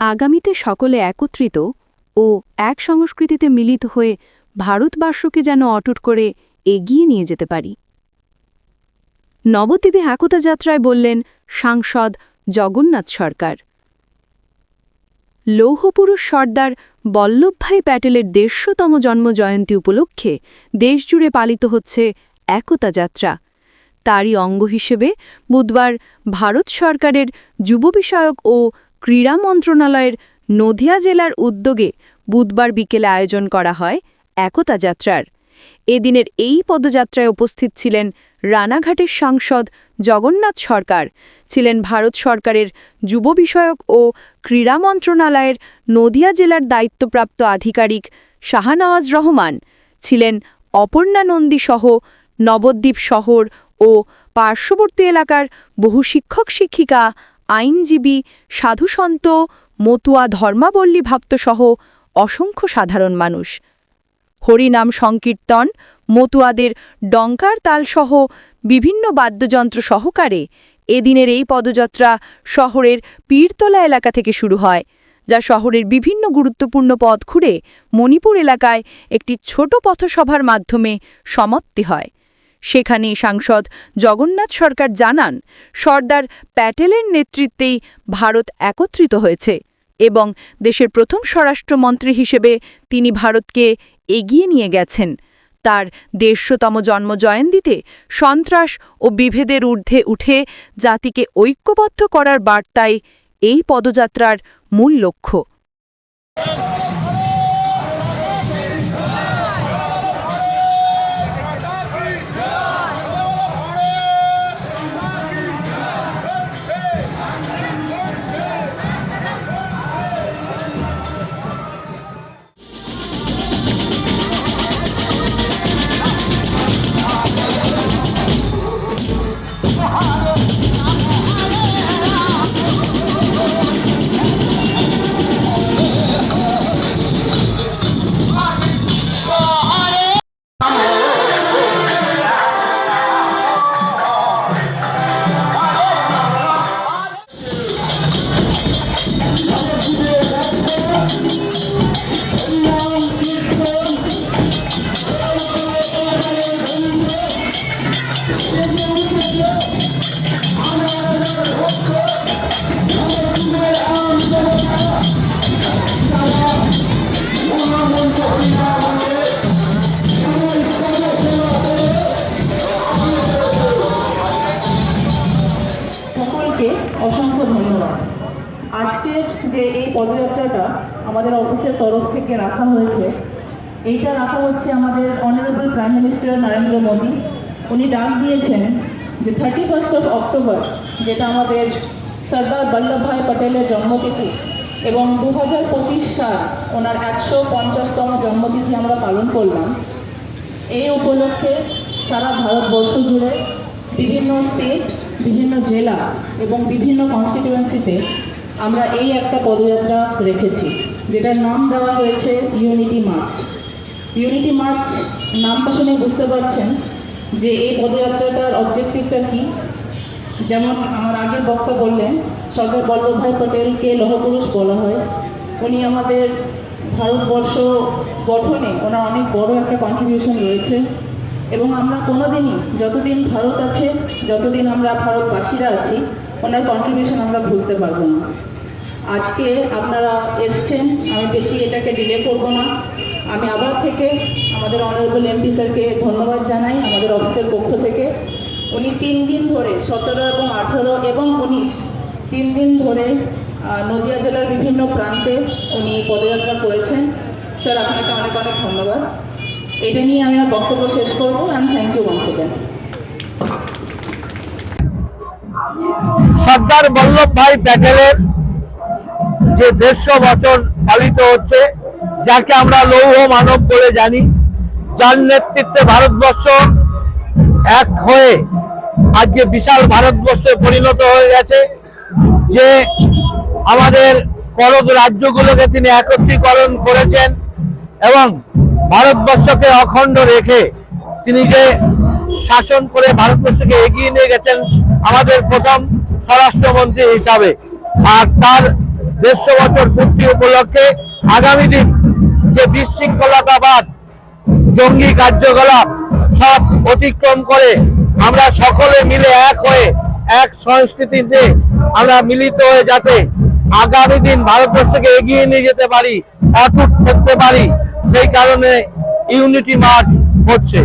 আগামীতে সকলে একত্রিত ও এক সংস্কৃতিতে মিলিত হয়ে ভারতবর্ষকে যেন অটুট করে এগিয়ে নিয়ে যেতে পারি। নবদ্বীপে একতা যাত্রায় বললেন সাংসদ জগন্নাথ সরকার। লৌহপুরুষ সর্দার বল্লভভাই প্যাটেলের দেড়শোতম জন্মজয়ন্তী উপলক্ষে দেশজুড়ে পালিত হচ্ছে একতা যাত্রা। তারই অঙ্গ হিসেবে বুধবার ভারত সরকারের যুব বিষয়ক ও ক্রীড়া মন্ত্রণালয়ের নদিয়া জেলার উদ্যোগে বুধবার বিকেলে আয়োজন করা হয় একতা যাত্রার। এদিনের এই পদযাত্রায় উপস্থিত ছিলেন রানাঘাটের সাংসদ জগন্নাথ সরকার, ছিলেন ভারত সরকারের যুব বিষয়ক ও ক্রীড়া মন্ত্রণালয়ের নদিয়া জেলার দায়িত্বপ্রাপ্ত আধিকারিক শাহনওয়াজ রহমান, ছিলেন অপর্ণা নন্দী সহ, নবদ্বীপ শহর ও পার্শ্ববর্তী এলাকার বহু শিক্ষক শিক্ষিকা আইনজীবী সাধুসন্ত মতুয়া ধর্মাবল্লী ভাপ্তসহ অসংখ্য সাধারণ মানুষ। হরিনাম সংকীর্তন, মতুয়াদের ডঙ্কার তালসহ বিভিন্ন বাদ্যযন্ত্র সহকারে এদিনের এই পদযাত্রা শহরের পীরতলা এলাকা থেকে শুরু হয়, যা শহরের বিভিন্ন গুরুত্বপূর্ণ পথ ঘুরে মণিপুর এলাকায় একটি ছোট পথসভার মাধ্যমে সমাপ্তি হয়। সেখানে সাংসদ জগন্নাথ সরকার জানান, সর্দার প্যাটেলের নেতৃত্বেই ভারত একত্রিত হয়েছে এবং দেশের প্রথম স্বরাষ্ট্রমন্ত্রী হিসেবে তিনি ভারতকে এগিয়ে নিয়ে গেছেন। তার দেড়শোতম জন্মজয়ন্তীতে সন্ত্রাস ও বিভেদের ঊর্ধ্বে উঠে জাতিকে ঐক্যবদ্ধ করার বার্তাই এই পদযাত্রার মূল লক্ষ্য। যে এই পদযাত্রাটা আমাদের অফিসের তরফ থেকে রাখা হয়েছে। এইটা রাখা হচ্ছে আমাদের honourable prime minister Narendra Modi. উনি ডাক দিয়েছেন যে থার্টি ফার্স্ট অফ অক্টোবর যেটা আমাদের সর্দার বল্লভভাই পটেলের জন্মতিথি এবং দু হাজার পঁচিশ সাল ওনার একশো পঞ্চাশতম জন্মতিথি আমরা পালন করলাম। এই উপলক্ষে সারা ভারতবর্ষ জুড়ে বিভিন্ন স্টেট বিভিন্ন জেলা এবং বিভিন্ন কনস্টিটিউয়েন্সিতে আমরা এই একটা পদযাত্রা রেখেছি, যেটার নাম দেওয়া হয়েছে ইউনিটি মার্চ ইউনিটি মার্চ নামটা শুনে বুঝতে পারছেন যে এই পদযাত্রাটার অবজেক্টিভটা কী? যেমন আমার আগের বক্তা বললেন, সর্দার বল্লভভাই পটেলকে লৌহপুরুষ বলা হয়। উনি আমাদের ভারতবর্ষ গঠনে ওনার অনেক বড় একটা কন্ট্রিবিউশন রয়েছে। এবং আমরা কোনোদিনই, যতদিন ভারত আছে, যতদিন আমরা ভারতবাসীরা আছি ওনার কন্ট্রিবিউশন আমরা ভুলতে পারব না। আজকে আপনারা এসছেন, আমি বেশি এটাকে ডিলে করব না। আমি আবার থেকে আমাদের অনারেবল এমপি স্যারকে ধন্যবাদ জানাই, আমাদের অফিসের পক্ষ থেকে। উনি তিন দিন ধরে, সতেরো এবং আঠেরো এবং উনিশ, তিন দিন ধরে নদিয়া জেলার বিভিন্ন প্রান্তে উনি পদযাত্রা করেছেন। স্যার, আপনাকে অনেক অনেক ধন্যবাদ। এটা নিয়ে আমি আমার বক্তব্য শেষ করব and thank you once again Sardar Vallabhbhai প্যাটেলের যে দেড়শো বছর পালিত হচ্ছে, যাকে আমরা লৌহ মানব বলে জানি, যার নেতৃত্বে ভারতবর্ষ এক হয়ে আজকে বিশাল ভারতবর্ষে পরিণত হয়ে গেছে, যে আমাদের করদ রাজ্যগুলোকে তিনি একত্রীকরণ করেছেন এবং ভারতবর্ষকে অখণ্ড রেখে তিনি যে শাসন করে ভারতবর্ষকে এগিয়ে নিয়ে গেছেন, আমাদের প্রথম স্বরাষ্ট্রমন্ত্রী হিসাবে আর তার দেড়শো বছর পূর্তি উপলক্ষে আগামী দিন যে বিশৃঙ্খলতাবাদ, জঙ্গি কার্যকলাপ সব অতিক্রম করে আমরা সকলে মিলে এক হয়ে এক সংস্কৃতিতে আমরা মিলিত হয়ে যাতে আগামী দিন ভারতবর্ষকে এগিয়ে নিয়ে যেতে পারি অটুট করতে পারি, সেই কারণে ইউনিটি মার্চ হচ্ছে।